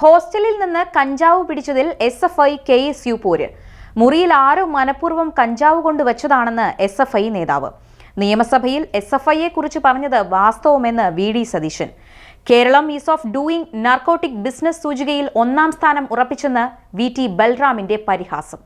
ഹോസ്റ്റലിൽ നിന്ന് കഞ്ചാവ് പിടിച്ചതിൽ S F I K S U പോര്. മുറിയിൽ ആരോ മനഃപൂർവം കഞ്ചാവ് കൊണ്ടുവച്ചതാണെന്ന് എസ് എഫ് ഐ നേതാവ്. നിയമസഭയിൽ എസ് എഫ് ഐയെ കുറിച്ച് പറഞ്ഞത് വാസ്തവമെന്ന് V D Satheesan. Keralam ease of doing narcotic business സൂചികയിൽ ഒന്നാം സ്ഥാനം ഉറപ്പിച്ചെന്ന് വി ടി ബൽറാമിന്റെ പരിഹാസം.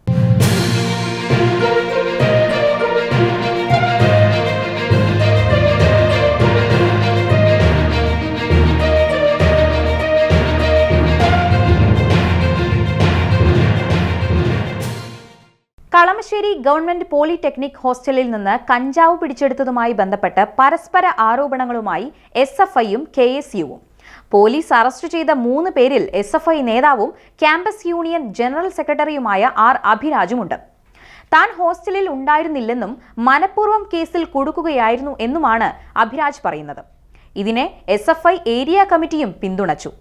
കളമശ്ശേരി ഗവൺമെന്റ് പോളിടെക്നിക് ഹോസ്റ്റലിൽ നിന്ന് കഞ്ചാവ് പിടിച്ചെടുത്തതുമായി ബന്ധപ്പെട്ട് പരസ്പര ആരോപണങ്ങളുമായി എസ് എഫ് ഐയും കെ എസ് യുവും. പോലീസ് അറസ്റ്റ് ചെയ്ത മൂന്ന് പേരിൽ എസ് എഫ് ഐ നേതാവും ക്യാമ്പസ് യൂണിയൻ ജനറൽ സെക്രട്ടറിയുമായ ആർ അഭിരാജുമുണ്ട്. താൻ ഹോസ്റ്റലിൽ ഉണ്ടായിരുന്നില്ലെന്നും മനഃപൂർവം കേസിൽ കൊടുക്കുകയായിരുന്നു എന്നുമാണ് അഭിരാജ് പറയുന്നത്. ഇതിനെ എസ് ഏരിയ കമ്മിറ്റിയും പിന്തുണച്ചു.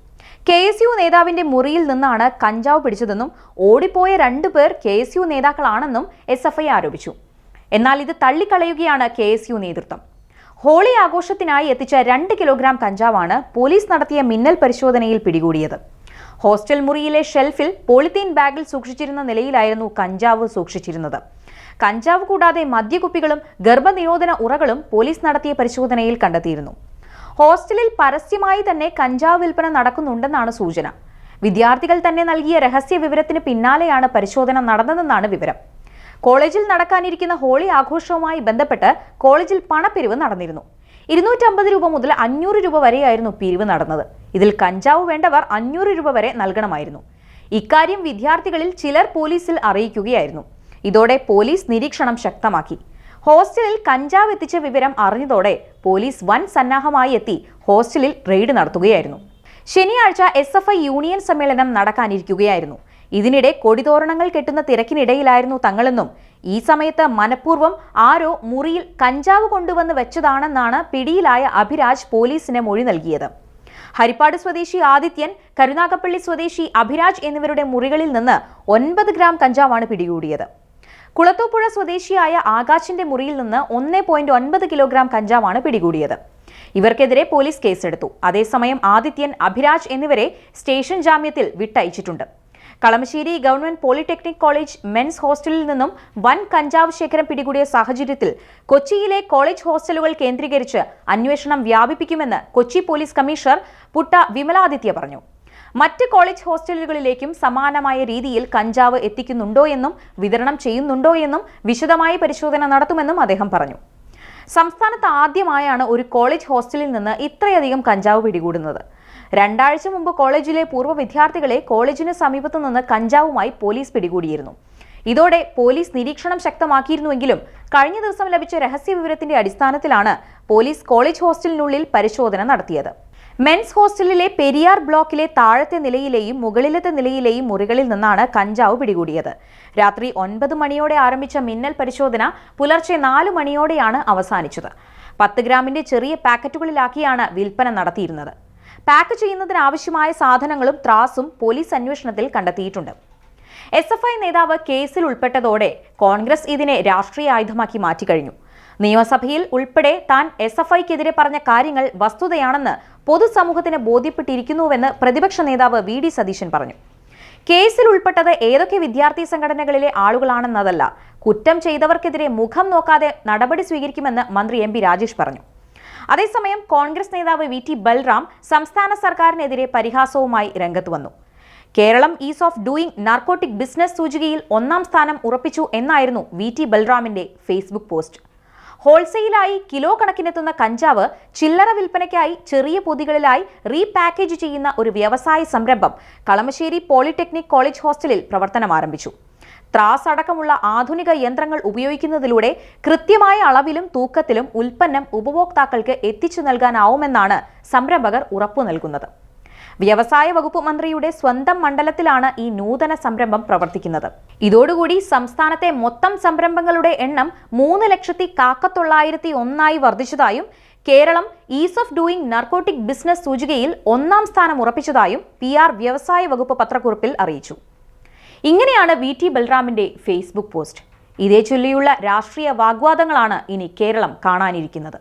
കെ എസ് യു നേതാവിന്റെ മുറിയിൽ നിന്നാണ് കഞ്ചാവ് പിടിച്ചതെന്നും ഓടിപ്പോയ രണ്ടുപേർ കെ എസ് യു നേതാക്കളാണെന്നും എസ് എഫ് ഐ ആരോപിച്ചു. എന്നാൽ ഇത് തള്ളിക്കളയുകയാണ് കെ എസ് യു നേതൃത്വം. ഹോളി ആഘോഷത്തിനായി എത്തിച്ച രണ്ട് കിലോഗ്രാം കഞ്ചാവാണ് പോലീസ് നടത്തിയ മിന്നൽ പരിശോധനയിൽ പിടികൂടിയത്. ഹോസ്റ്റൽ മുറിയിലെ ഷെൽഫിൽ പോളിത്തീൻ ബാഗിൽ സൂക്ഷിച്ചിരുന്ന നിലയിലായിരുന്നു കഞ്ചാവ് സൂക്ഷിച്ചിരുന്നത്. കഞ്ചാവ് കൂടാതെ മദ്യകുപ്പികളും ഗർഭനിരോധന ഉറകളും പോലീസ് നടത്തിയ പരിശോധനയിൽ കണ്ടെത്തിയിരുന്നു. ഹോസ്റ്റലിൽ പരസ്യമായി തന്നെ കഞ്ചാവ് വിൽപ്പന നടക്കുന്നുണ്ടെന്നാണ് സൂചന. വിദ്യാർത്ഥികൾ തന്നെ നൽകിയ രഹസ്യ വിവരത്തിന് പിന്നാലെയാണ് പരിശോധന നടന്നതെന്നാണ് വിവരം. കോളേജിൽ നടക്കാനിരിക്കുന്ന ഹോളി ആഘോഷവുമായി ബന്ധപ്പെട്ട് കോളേജിൽ പണപ്പിരിവ് നടന്നിരുന്നു. ഇരുന്നൂറ്റമ്പത് രൂപ മുതൽ അഞ്ഞൂറ് രൂപ വരെയായിരുന്നു പിരിവ് നടന്നത്. ഇതിൽ കഞ്ചാവ് വേണ്ടവർ അഞ്ഞൂറ് രൂപ വരെ നൽകണമായിരുന്നു. ഇക്കാര്യം വിദ്യാർത്ഥികളിൽ ചിലർ പോലീസിൽ അറിയിക്കുകയായിരുന്നു. ഇതോടെ പോലീസ് നിരീക്ഷണം ശക്തമാക്കി. ഹോസ്റ്റലിൽ കഞ്ചാവ് എത്തിച്ച വിവരം അറിഞ്ഞതോടെ പോലീസ് വൻ സന്നാഹമായി എത്തി ഹോസ്റ്റലിൽ റെയ്ഡ് നടത്തുകയായിരുന്നു. ശനിയാഴ്ച എസ് എഫ് ഐ യൂണിയൻ സമ്മേളനം നടക്കാനിരിക്കുകയായിരുന്നു. ഇതിനിടെ കൊടിതോരണങ്ങൾ കെട്ടുന്ന തിരക്കിനിടയിലായിരുന്നു തങ്ങളെന്നും ഈ സമയത്ത് മനഃപൂർവം ആരോ മുറിയിൽ കഞ്ചാവ് കൊണ്ടുവന്ന് വെച്ചതാണെന്നാണ് പിടിയിലായ അഭിരാജ് പോലീസിന് മൊഴി നൽകിയത്. ഹരിപ്പാട് സ്വദേശി ആദിത്യൻ കരുനാഗപ്പള്ളി സ്വദേശി അഭിരാജ് എന്നിവരുടെ മുറികളിൽ നിന്ന് ഒൻപത് ഗ്രാം കഞ്ചാവാണ് പിടികൂടിയത്. കുളത്തൂപ്പുഴ സ്വദേശിയായ ആകാശിന്റെ മുറിയിൽ നിന്ന് ഒന്ന് പോയിന്റ് ഒൻപത് കിലോഗ്രാം കഞ്ചാവാണ് പിടികൂടിയത്. ഇവർക്കെതിരെ പോലീസ് കേസെടുത്തു. അതേസമയം ആദിത്യൻ അഭിരാജ് എന്നിവരെ സ്റ്റേഷൻ ജാമ്യത്തിൽ വിട്ടയച്ചിട്ടുണ്ട്. Kalamassery government polytechnic college men's ഹോസ്റ്റലിൽ നിന്നും വൻ കഞ്ചാവ് ശേഖരം പിടികൂടിയ സാഹചര്യത്തിൽ കൊച്ചിയിലെ കോളേജ് ഹോസ്റ്റലുകൾ കേന്ദ്രീകരിച്ച് അന്വേഷണം വ്യാപിപ്പിക്കുമെന്ന് കൊച്ചി പോലീസ് കമ്മീഷണർ പുട്ട വിമലാദിത്യ പറഞ്ഞു. മറ്റ് കോളേജ് ഹോസ്റ്റലുകളിലേക്കും സമാനമായ രീതിയിൽ കഞ്ചാവ് എത്തിക്കുന്നുണ്ടോ എന്നും വിതരണം ചെയ്യുന്നുണ്ടോ എന്നും വിശദമായി പരിശോധന നടത്തുമെന്നും അദ്ദേഹം പറഞ്ഞു. സംസ്ഥാനത്ത് ആദ്യമായാണ് ഒരു കോളേജ് ഹോസ്റ്റലിൽ നിന്ന് ഇത്രയധികം കഞ്ചാവ് പിടികൂടുന്നത്. രണ്ടാഴ്ച മുമ്പ് കോളേജിലെ പൂർവ വിദ്യാർത്ഥികളെ കോളേജിന് സമീപത്തു നിന്ന് കഞ്ചാവുമായി പോലീസ് പിടികൂടിയിരുന്നു. ഇതോടെ പോലീസ് നിരീക്ഷണം ശക്തമാക്കിയിരുന്നുവെങ്കിലും കഴിഞ്ഞ ദിവസം ലഭിച്ച രഹസ്യ വിവരത്തിന്റെ അടിസ്ഥാനത്തിലാണ് പോലീസ് കോളേജ് ഹോസ്റ്റലിനുള്ളിൽ പരിശോധന നടത്തിയത്. മെൻസ് ഹോസ്റ്റലിലെ പെരിയാർ ബ്ലോക്കിലെ താഴത്തെ നിലയിലെയും മുകളിലത്തെ നിലയിലെയും മുറികളിൽ നിന്നാണ് കഞ്ചാവ് പിടികൂടിയത്. രാത്രി ഒൻപത് മണിയോടെ ആരംഭിച്ച മിന്നൽ പരിശോധന പുലർച്ചെ നാല് മണിയോടെയാണ് അവസാനിച്ചത്. പത്ത് ഗ്രാമിന്റെ ചെറിയ പാക്കറ്റുകളിലാക്കിയാണ് വിൽപ്പന നടത്തിയിരുന്നത്. പാക്ക് ചെയ്യുന്നതിനാവശ്യമായ സാധനങ്ങളും ത്രാസും പോലീസ് അന്വേഷണത്തിൽ കണ്ടെത്തിയിട്ടുണ്ട്. എസ് എഫ് ഐ നേതാവ് കേസിൽ ഉൾപ്പെട്ടതോടെ കോൺഗ്രസ് ഇതിനെ രാഷ്ട്രീയ ആയുധമാക്കി മാറ്റിക്കഴിഞ്ഞു. നിയമസഭയിൽ ഉൾപ്പെടെ താൻ എസ് എഫ് ഐക്കെതിരെ പറഞ്ഞ കാര്യങ്ങൾ വസ്തുതയാണെന്ന് പൊതുസമൂഹത്തിന് ബോധ്യപ്പെട്ടിരിക്കുന്നുവെന്ന് പ്രതിപക്ഷ നേതാവ് വി ഡി സതീശൻ പറഞ്ഞു. കേസിൽ ഉൾപ്പെട്ടത് ഏതൊക്കെ വിദ്യാർത്ഥി സംഘടനകളിലെ ആളുകളാണെന്നതല്ല. കുറ്റം ചെയ്തവർക്കെതിരെ മുഖം നോക്കാതെ നടപടി സ്വീകരിക്കുമെന്ന് മന്ത്രി എം പി രാജേഷ് പറഞ്ഞു. അതേസമയം കോൺഗ്രസ് നേതാവ് വി ടി ബൽറാം സംസ്ഥാന സർക്കാരിനെതിരെ പരിഹാസവുമായി രംഗത്ത് വന്നു. Keralam ease of doing narcotic business സൂചികയിൽ ഒന്നാം സ്ഥാനം ഉറപ്പിച്ചു എന്നായിരുന്നു വി ടി ബൽറാമിന്റെ ഫേസ്ബുക്ക് പോസ്റ്റ്. ഹോൾസെയിലായി കിലോ കണക്കിനെത്തുന്ന കഞ്ചാവ് ചില്ലറ വിൽപ്പനയ്ക്കായി ചെറിയ പൊതികളിലായി റീപാക്കേജ് ചെയ്യുന്ന ഒരു വ്യവസായ സംരംഭം കളമശ്ശേരി പോളിടെക്നിക് കോളേജ് ഹോസ്റ്റലിൽ പ്രവർത്തനം ആരംഭിച്ചു. ത്രാസ് അടക്കമുള്ള ആധുനിക യന്ത്രങ്ങൾ ഉപയോഗിക്കുന്നതിലൂടെ കൃത്യമായ അളവിലും തൂക്കത്തിലും ഉൽപ്പന്നം ഉപഭോക്താക്കൾക്ക് എത്തിച്ചു നൽകാനാവുമെന്നാണ് സംരംഭകർ ഉറപ്പു നൽകുന്നത്. വ്യവസായ വകുപ്പ് മന്ത്രിയുടെ സ്വന്തം മണ്ഡലത്തിലാണ് ഈ നൂതന സംരംഭം പ്രവർത്തിക്കുന്നത്. ഇതോടുകൂടി സംസ്ഥാനത്തെ മൊത്തം സംരംഭങ്ങളുടെ എണ്ണം മൂന്ന് ലക്ഷത്തി കാക്കത്തൊള്ളായിരത്തി ഒന്നായി വർദ്ധിച്ചതായും Keralam ease of doing narcotic business സൂചികയിൽ ഒന്നാം സ്ഥാനം ഉറപ്പിച്ചതായും പി ആർ വ്യവസായ വകുപ്പ് പത്രക്കുറിപ്പിൽ അറിയിച്ചു. ഇങ്ങനെയാണ് വി ടി ബൽറാമിന്റെ ഫേസ്ബുക്ക് പോസ്റ്റ്. ഇതേ ചൊല്ലിയുള്ള രാഷ്ട്രീയ വാഗ്വാദങ്ങളാണ് ഇനി കേരളം കാണാനിരിക്കുന്നത്.